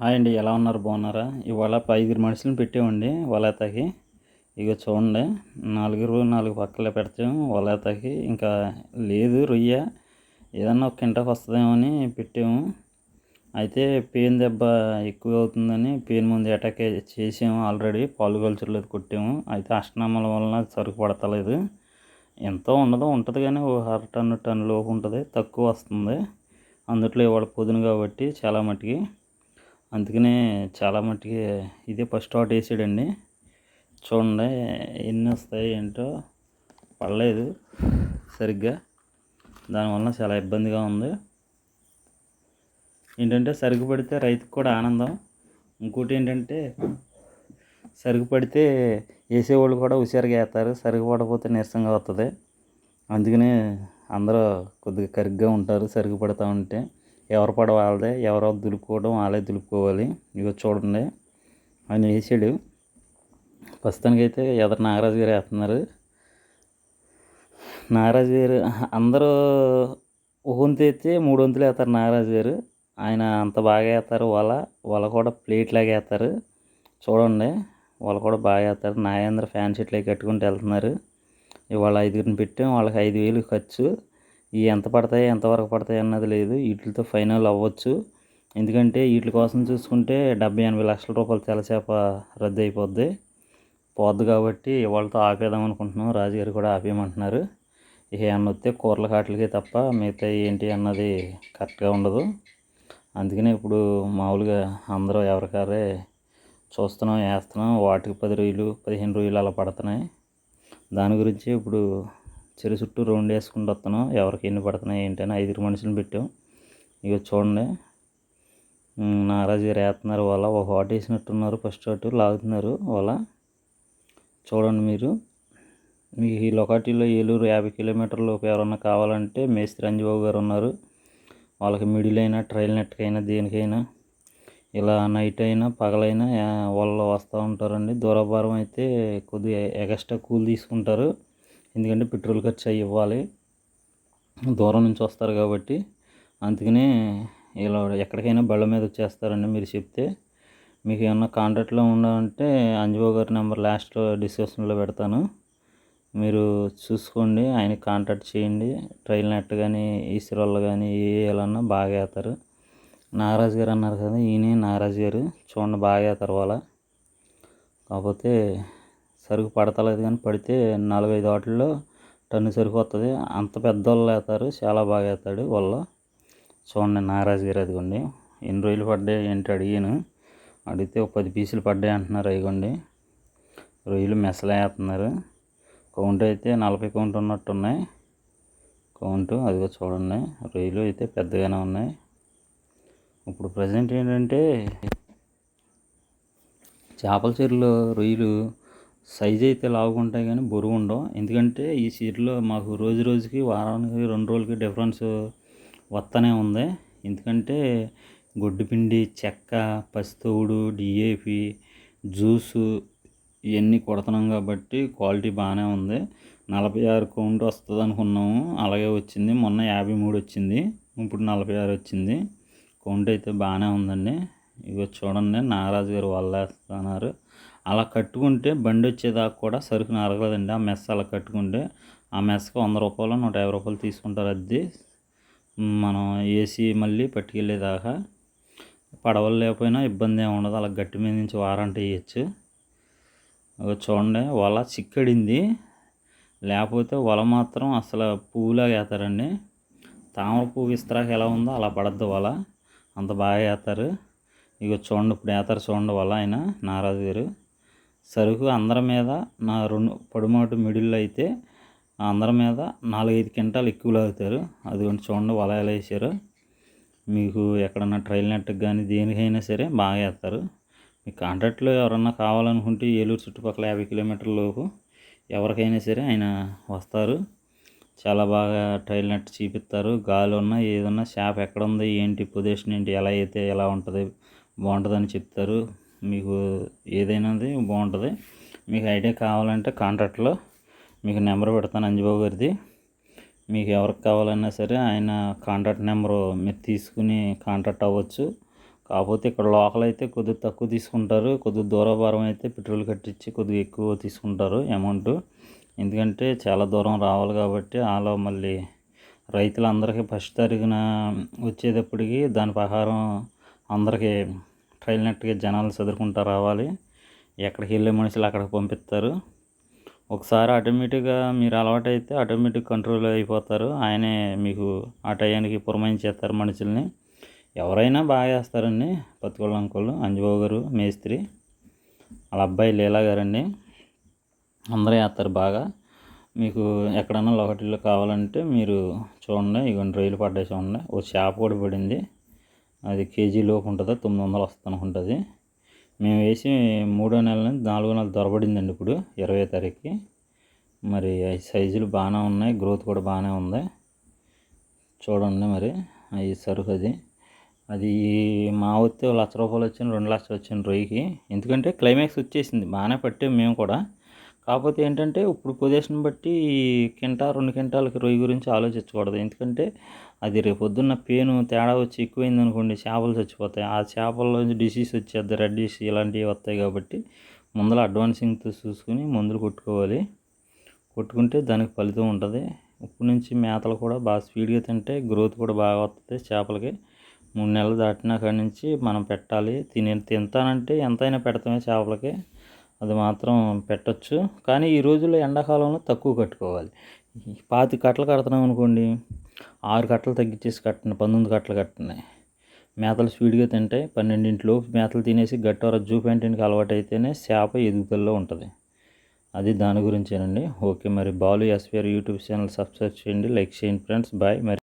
Hi అండి ఎలా ఉన్నారు? బాగున్నారా? ఇవాళ ఐదుగురు మనుషులను పెట్టామండి వలేతకి. ఇక చూడండి నాలుగురు నాలుగు పక్కలే పెడతాం వలేతకి. ఇంకా లేదు రొయ్య ఏదన్నా ఒక కింటకు వస్తుందేమో అని పెట్టాము. అయితే పెయిన్ దెబ్బ ఎక్కువ అవుతుందని పెయిన్ ముందు అటాక్ చేసాము. ఆల్రెడీ పాలు కల్చర్లేదు కొట్టాము. అయితే అష్టనామాల వలన సరుకు పడతలేదు. ఎంతో ఉండదు ఉంటుంది కానీ ఓ అర టన్ను టన్ను లోపు ఉంటుంది తక్కువ వస్తుంది. అందుట్లో ఇవాళ పొదును కాబట్టి చాలా మట్టుకి అందుకనే చాలా మట్టుకి ఇదే ఫస్ట్ ఆట్ వేసాడండి. చూడండి ఎన్ని వస్తాయి ఏంటో. పడలేదు సరిగ్గా. దానివల్ల చాలా ఇబ్బందిగా ఉంది. ఏంటంటే సరుకు పడితే రైతుకు కూడా ఆనందం. ఇంకోటి ఏంటంటే సరుకు పడితే వేసేవాళ్ళు కూడా హుషారుగా వేస్తారు. సరుకు పడకపోతే నీరసంగా వస్తుంది అందుకనే అందరూ కొద్దిగా కరిగ్గా ఉంటారు సరుకు పడతా ఉంటే. ఎవరు పడ వాళ్ళదే ఎవరో దులుపుకోవడం వాళ్ళే దులుపుకోవాలి. ఇగో చూడండి ఆయన వేసాడు. ప్రస్తుతానికి అయితే ఎదరు నాగరాజు గారు వేస్తున్నారు. నాగరాజు గారు అందరూ ఒక వంతు అయితే మూడు వంతులు వేస్తారు నాగరాజు గారు. ఆయన అంత బాగా వేస్తారు వల వల కూడా ప్లేట్ లాగా వేస్తారు. చూడండి వాళ్ళు కూడా బాగా వేస్తారు. నాగేంద్ర ఫ్యాన్ షీట్లు కట్టుకుంటూ వెళ్తున్నారు. ఇవాళ ఐదుగురిని పెట్టాం వాళ్ళకి ఐదు వేలు ఖర్చు. ఇవి ఎంత పడతాయి ఎంతవరకు పడతాయి అన్నది లేదు. వీటితో ఫైనల్ అవ్వచ్చు. ఎందుకంటే వీటి కోసం చూసుకుంటే డెబ్బై ఎనభై లక్షల రూపాయలు తెలచేప రద్దు అయిపోద్ది పోద్ది కాబట్టి వాళ్ళతో ఆపేద్దాం అనుకుంటున్నాం. రాజుగారు కూడా ఆపేయమంటున్నారు. ఇక ఏమన్నా వస్తే కూరల కాటలకే తప్ప మిగతా ఏంటి అన్నది కరెక్ట్గా ఉండదు. అందుకనే ఇప్పుడు మామూలుగా అందరూ ఎవరికారే చూస్తున్నాం వేస్తున్నాం. వాటికి పది రోజులు పదిహేను రోజులు అలా పడుతున్నాయి. దాని గురించి ఇప్పుడు చెరు చుట్టూ రౌండ్ వేసుకుంటూ వస్తున్నాం ఎవరికి ఎన్ని పడుతున్నాయి ఏంటని ఐదుగురు మనుషులు పెట్టాం. ఇక చూడండి. నారాజు గారు వేస్తున్నారు వాళ్ళ ఒక వాట వేసినట్టున్నారు. ఫస్ట్ అటు లాగుతున్నారు వాళ్ళ చూడండి మీరు. మీకు ఈ లొకాలిటీలో ఏలూరు యాభై కిలోమీటర్లు ఎవరన్నా కావాలంటే మేస్త్రి అంజబాబు గారు ఉన్నారు. వాళ్ళకి మిడిల్ అయినా ట్రైల్ నెట్కైనా దేనికైనా ఇలా నైట్ అయినా పగలైనా వాళ్ళు వస్తూ ఉంటారండి. దూరభారం అయితే కొద్దిగా ఎక్స్ట్రా కూల్ తీసుకుంటారు. ఎందుకంటే పెట్రోల్ ఖర్చు అవి ఇవ్వాలి. దూరం నుంచి వస్తారు కాబట్టి. అందుకనే ఇలా ఎక్కడికైనా బళ్ళ మీద వచ్చేస్తారండి మీరు చెప్తే మీకు ఏమన్నా కాంటాక్ట్లో ఉండాలంటే అంజబాబు గారి నెంబర్ లాస్ట్లో డిస్క్రిప్షన్లో పెడతాను. మీరు చూసుకోండి ఆయన కాంటాక్ట్ చేయండి. ట్రైల్ నెట్ కానీ ఈశ్వరళ్ళు కానీ ఏ బాగా వేస్తారు. నాగరాజు గారు అన్నారు కదా ఈయనే నాగరాజు గారు. చూడండి బాగా వేస్తారు వాళ్ళ. కాకపోతే సరుకు పడతలేదు కానీ పడితే నాలుగైదు వాటిల్లో టన్ను సరుకు వస్తుంది అంత పెద్ద వాళ్ళు వేస్తారు చాలా బాగా వేస్తాడు వాళ్ళు చూడండి నాగరాజు గారు అదిగోండి. ఎన్ని రోజులు పడ్డాయి ఏంటి అడిగాను. అడిగితే ఒక పది పీసులు పడ్డాయి అంటున్నారు అదిగోండి. రొయ్యలు మెసలే వేస్తున్నారు. కౌంట్ అయితే నలభై కౌంట్ ఉన్నట్టు ఉన్నాయి. కౌంటు అదిగో చూడండి. రొయ్యలు అయితే పెద్దగానే ఉన్నాయి. ఇప్పుడు ప్రజెంట్ ఏంటంటే చేపల చెరువులో రొయ్యలు సైజ్ అయితే లావుకుంటాయి కానీ బరువు ఉండవు ఎందుకంటే ఈ చీరలో మాకు రోజు రోజుకి వారానికి రెండు రోజులకి డిఫరెన్స్ వస్తూనే ఉంది. ఎందుకంటే గొడ్డుపిండి చెక్క పసితోడు డిఏపి జ్యూసు ఇవన్నీ కొడుతున్నాం కాబట్టి క్వాలిటీ బాగానే ఉంది. నలభై ఆరు కౌంట్ వస్తుంది అనుకున్నాము అలాగే వచ్చింది. మొన్న యాభై మూడు వచ్చింది. ఇప్పుడు నలభై ఆరు వచ్చింది. కౌంట్ అయితే బాగానే ఉందండి. ఇవి చూడండి. నాగరాజు గారు వాళ్ళు వేస్తున్నారు అలా కట్టుకుంటే బండి వచ్చేదాకా కూడా సరుకు నరగలేదండి ఆ మెస్ అలా కట్టుకుంటే ఆ మెస్కి వంద రూపాయలు నూట యాభై రూపాయలు తీసుకుంటారు అది మనం ఏసీ మళ్ళీ పట్టుకెళ్ళేదాకా పడవలు లేకపోయినా ఇబ్బంది ఏమి ఉండదు. అలా గట్టి మీద నుంచి వారంటీ ఇవ్వచ్చు చూడండి వల చిక్కడింది. లేకపోతే వల మాత్రం అసలు పువ్వులాగా వేస్తారండి. తామర పువ్వు ఇస్తరాకు ఎలా ఉందో అలా పడద్దు వల. అంత బాగా వేస్తారు. ఇక చూడండి ఇప్పుడు వేస్తారు చూడండి వల ఆయన నారాజు గారు. సరుకు అందరి మీద నా రెండు పొడిమాటు మిడిల్లో అయితే అందరి మీద నాలుగైదు క్వింటాలు ఎక్కువ లాగుతారు. అదిగోండి చూడండి వల ఎలా వేసారు మీకు ఎక్కడన్నా ట్రైల్ నెట్కి కానీ దేనికైనా సరే బాగా వేస్తారు. మీ కాంట్రాక్ట్లో ఎవరన్నా కావాలనుకుంటే ఏలూరు చుట్టుపక్కల యాభై కిలోమీటర్ల లోపు ఎవరికైనా సరే ఆయన వస్తారు. చాలా బాగా ట్రైల్ నెట్ చూపిస్తారు. గాలి ఉన్నా ఏదన్నా షాప్ ఎక్కడ ఉంది ఏంటి పొజిషన్ ఏంటి ఎలా అయితే ఎలా ఉంటుంది బాగుంటుందని చెప్తారు. మీకు ఏదైనాది బాగుంటుంది. మీకు ఐడియా కావాలంటే కాంట్రాక్ట్లో మీకు నెంబర్ పెడతాను అంజబాబు గారిది. మీకు ఎవరికి కావాలన్నా సరే ఆయన కాంటాక్ట్ నెంబరు మీరు తీసుకుని కాంటాక్ట్ అవ్వచ్చు. కాకపోతే ఇక్కడ లోకల్ అయితే కొద్దిగా తక్కువ తీసుకుంటారు. కొద్దిగా దూరభారం అయితే పెట్రోల్ కట్టించి కొద్దిగా ఎక్కువ తీసుకుంటారు అమౌంట్. ఎందుకంటే చాలా దూరం రావాలి కాబట్టి అలా మళ్ళీ రైతులందరికీ ఫస్ట్ తారీఖున వచ్చేటప్పటికి దాని ప్రకారం అందరికీ ట్రైల్ జనాలు చదువుకుంటూ రావాలి. ఎక్కడికి వెళ్ళే మనుషులు అక్కడికి పంపిస్తారు. ఒకసారి ఆటోమేటిక్గా మీరు అలవాటైతే ఆటోమేటిక్ కంట్రోల్ అయిపోతారు. ఆయనే మీకు ఆ టయానికి పురమాయించేస్తారు మనుషుల్ని. ఎవరైనా బాగా చేస్తారండి. పత్తికొళ్ళ అంకులు అంజబాబు గారు మేస్త్రి వాళ్ళ అబ్బాయి లీలా గారండి. అందరూ చేస్తారు బాగా. మీకు ఎక్కడన్నా లోకటిల్లో కావాలంటే మీరు చూడండి. ఇగోండి రైలు పడ్డాయి చూడండి. ఓ చేప కూడా పడింది. అది కేజీ లోపు ఉంటుంది? తొమ్మిది వందలు వస్తుంది అనుకుంటుంది. మేము వేసి మూడో నెల నుంచి నాలుగో నెల దొరబడిందండి ఇప్పుడు ఇరవై తారీఖుకి. మరి అవి సైజులు బాగానే ఉన్నాయి గ్రోత్ కూడా బాగానే ఉంది. చూడండి మరి అవి సరుకు అది. అది మా వస్తే లక్ష రూపాయలు వచ్చింది రెండు లక్షలు వచ్చింది రొయ్యకి. ఎందుకంటే క్లైమాక్స్ వచ్చేసింది బాగానే పట్టాము మేము కూడా. కాకపోతే ఏంటంటే ఇప్పుడు పొజిషన్ బట్టి కింటా రెండు కింటాలకి రొయ్యి గురించి ఆలోచించకూడదు. ఎందుకంటే అది రేపు పొద్దున్న పేను తేడా వచ్చి ఎక్కువైంది అనుకోండి చేపలు చచ్చిపోతాయి. ఆ చేపల్లో డిసీజ్ వచ్చేది రెడ్ డిసీజ్ ఇలాంటివి వస్తాయి కాబట్టి ముందర అడ్వాన్సింగ్తో చూసుకుని మందులు కొట్టుకోవాలి. కొట్టుకుంటే దానికి ఫలితం ఉంటుంది. ఇప్పటి నుంచి మేతలు కూడా బాగా స్పీడ్గా తింటే గ్రోత్ కూడా బాగా వస్తుంది చేపలకి. మూడు నెలలు దాటినా కాడి నుంచి మనం పెట్టాలి. తినే తింటానంటే ఎంతైనా పెడతామే చేపలకి. అది మాత్రం పెట్టచ్చు. కానీ ఈ రోజుల్లో ఎండాకాలంలో తక్కువ కట్టుకోవాలి. పాతి కట్టలు కడుతున్నాం అనుకోండి ఆరు కట్టలు తగ్గించేసి కట్టండి పంతొమ్మిది కట్టలు కట్టండి మేతలు స్పీడ్గా తింటాయి పన్నెండింటిలో మేతలు తినేసి గట్టవర జూ పెయింటింగ్కి అలవాటు అయితేనే చేప ఎదుగుదలలో ఉంటుంది. అది దాని గురించేనండి. ఓకే మరి Balu SPR YouTube channel subscribe చేయండి లైక్ చేయండి ఫ్రెండ్స్. బాయ్ మరి